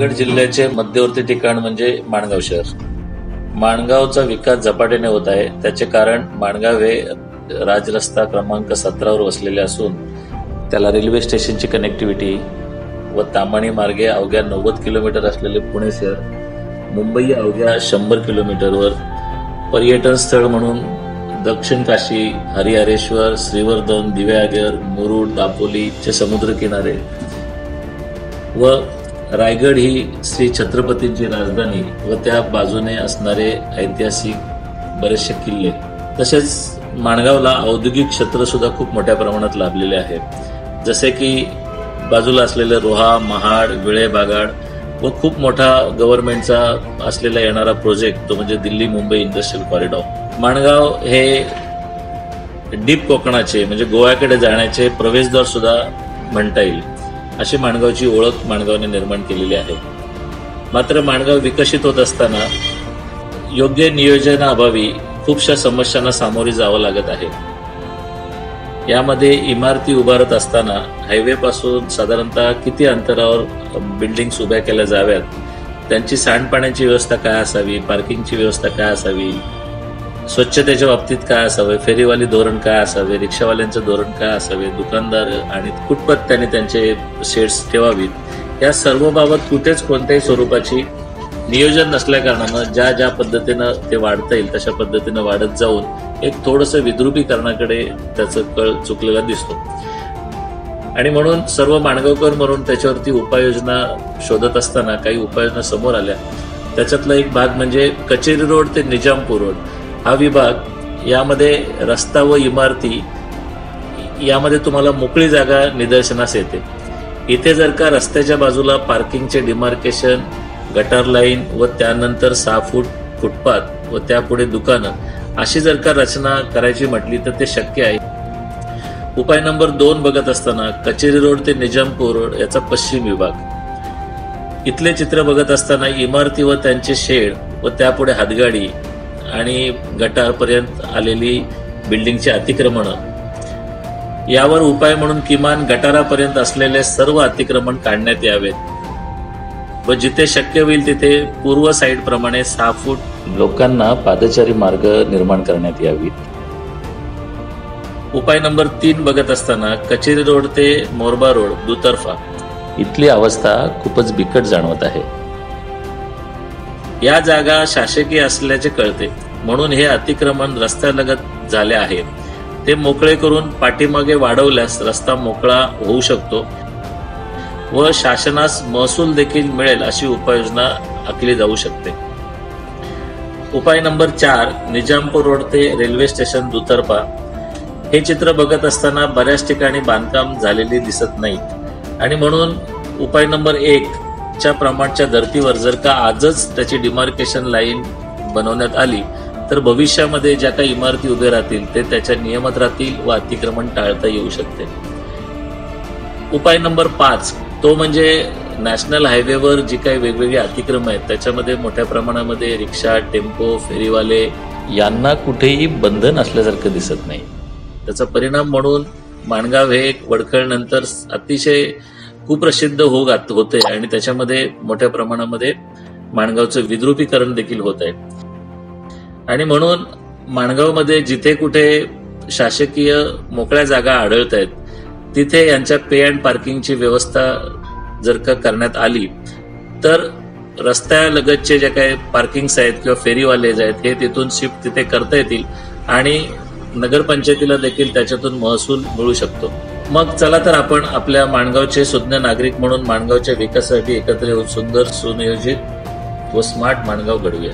रायगड जिल्ह्याचे मध्यवर्ती ठिकाण म्हणजे माणगाव शहर. माणगावचा विकास झपाट्याने होत आहे. त्याचे कारण माणगाव हे राजरस्ता क्रमांक सतरावर वसलेले असून त्याला रेल्वे स्टेशनची कनेक्टिव्हिटी व तामाणी मार्गे अवघ्या नव्वद किलोमीटर असलेले पुणे शहर मुंबई अवघ्या शंभर किलोमीटरवर पर्यटन स्थळ म्हणून दक्षिण काशी हरिहरेश्वर श्रीवर्धन दिव्यागर मुरुड दापोलीचे समुद्रकिनारे व रायगड ही श्री छत्रपतींची राजधानी व त्या बाजूने असणारे ऐतिहासिक बरेचसे किल्ले. तसेच माणगावला औद्योगिक क्षेत्र सुद्धा खूप मोठ्या प्रमाणात लाभलेले आहे. जसे की बाजूला असलेले रोहा महाड विळे बागाड व खूप मोठा गव्हर्नमेंटचा असलेला येणारा प्रोजेक्ट तो म्हणजे दिल्ली मुंबई इंडस्ट्रियल कॉरिडॉर. माणगाव हे डीप कोकणाचे म्हणजे गोव्याकडे जाण्याचे प्रवेशद्वार सुद्धा म्हणता येईल. अशी माणगावची ओळख माणगावने निर्माण केलेली आहे. मात्र माणगाव विकसित होत असताना योग्य नियोजनाअभावी खूपशा समस्यांना सामोरे जावं लागत आहे. यामध्ये इमारती उभारत असताना हायवेपासून साधारणतः किती अंतरावर बिल्डिंग्स उभ्या केल्या जाव्यात? त्यांची सांडपाण्याची व्यवस्था काय असावी? पार्किंगची व्यवस्था काय असावी? स्वच्छतेच्या बाबतीत काय असावे? फेरीवाली धोरण काय असावे? रिक्षावाल्यांचं धोरण काय असावे? दुकानदार आणि कुठपत त्यांनी त्यांचे शेड्स ठेवावीत? या सर्व बाबत कुठेच कोणत्याही स्वरूपाची नियोजन नसल्या कारणानं ज्या ज्या पद्धतीनं ते वाढता येईल तशा पद्धतीनं वाढत जाऊन एक थोडस विद्रुपीकरणाकडे त्याचं कळ चुकलेला दिसतो. आणि म्हणून सर्व माणगावकर म्हणून त्याच्यावरती उपाययोजना शोधत असताना काही उपाययोजना समोर आल्या. त्याच्यातला एक भाग म्हणजे कचेरी रोड ते निजामपूर रोड. हा विभाग यामध्ये रस्ता व इमारती यामध्ये तुम्हाला मोकळी जागा निदर्शनास येते. इथे जर का रस्त्याच्या बाजूला पार्किंगचे डिमार्केशन गटार लाईन व त्यानंतर सहा फूट फुटपाथ व त्यापुढे दुकानं अशी जर का रचना करायची म्हटली तर ते शक्य आहे. उपाय नंबर दोन बघत असताना कचेरी रोड ते निजामपूर रोड याचा पश्चिम विभाग. इथले चित्र बघत असताना इमारती व त्यांचे शेड व त्यापुढे हातगाडी आणि गटारपर्यंत आलेली बिल्डिंगची अतिक्रमण. यावर उपाय म्हणून किमान गटारापर्यंत असलेले सर्व अतिक्रमण काढण्यात यावेत. व जिथे शक्य होईल तिथे पूर्व साईड प्रमाणे सहा फूट लोकांना पादचारी मार्ग निर्माण करण्यात यावीत. उपाय नंबर तीन बघत असताना कचेरी रोड ते मोरबा रोड दुतर्फा. इथली अवस्था खूपच बिकट जाणवत आहे. या जागा शासकीय असल्याचे कळते. म्हणून हे अतिक्रमण रस्त्यालगत झाले आहे. ते मोकळे करून पाठीमागे वाढवल्यास रस्ता मोकळा होऊ शकतो व शासनास महसूल देखील मिळेल अशी उपाययोजना आखली जाऊ शकते. उपाय नंबर चार निजामपूर रोड ते रेल्वे स्टेशन दुतर्फा. हे चित्र बघत असताना बऱ्याच ठिकाणी बांधकाम झालेली दिसत नाहीत. आणि म्हणून उपाय नंबर एक आजच्या प्रमाणच्या धर्तीवर जर का आजच त्याची डिमार्केशन लाईन बनवण्यात आली तर भविष्यामध्ये ज्या काही इमारती उभे राहतील ते त्याच्या नियमात राहतील व अतिक्रमण टाळता येऊ शकते. उपाय नंबर पाच तो म्हणजे नॅशनल हायवेवर जी काही वेगवेगळी अतिक्रम आहेत त्याच्यामध्ये मोठ्या प्रमाणामध्ये रिक्षा टेम्पो फेरीवाले यांना कुठेही बंधन असल्यासारखं दिसत नाही. त्याचा परिणाम म्हणून माणगाव हे वडखळ अतिशय कुप्रसिद्ध हो होते आणि त्याच्यामध्ये मोठ्या प्रमाणामध्ये माणगावचं विद्रुपीकरण देखील होत आहे. आणि म्हणून माणगावमध्ये जिथे कुठे शासकीय मोकळ्या जागा आढळत आहेत तिथे यांच्या पे अँड पार्किंगची व्यवस्था जर का करण्यात आली तर रस्त्यालगतचे जे काही पार्किंग्स आहेत किंवा फेरीवालेज आहेत हे तिथून शिफ्ट तिथे करता येतील आणि नगरपंचायतीला देखील त्याच्यातून महसूल मिळू शकतो. मग चला तर आपण आपल्या माणगावचे सुज्ञ नागरिक म्हणून माणगावच्या विकासासाठी एकत्र येऊन सुंदर सुनियोजित व स्मार्ट माणगाव घडूया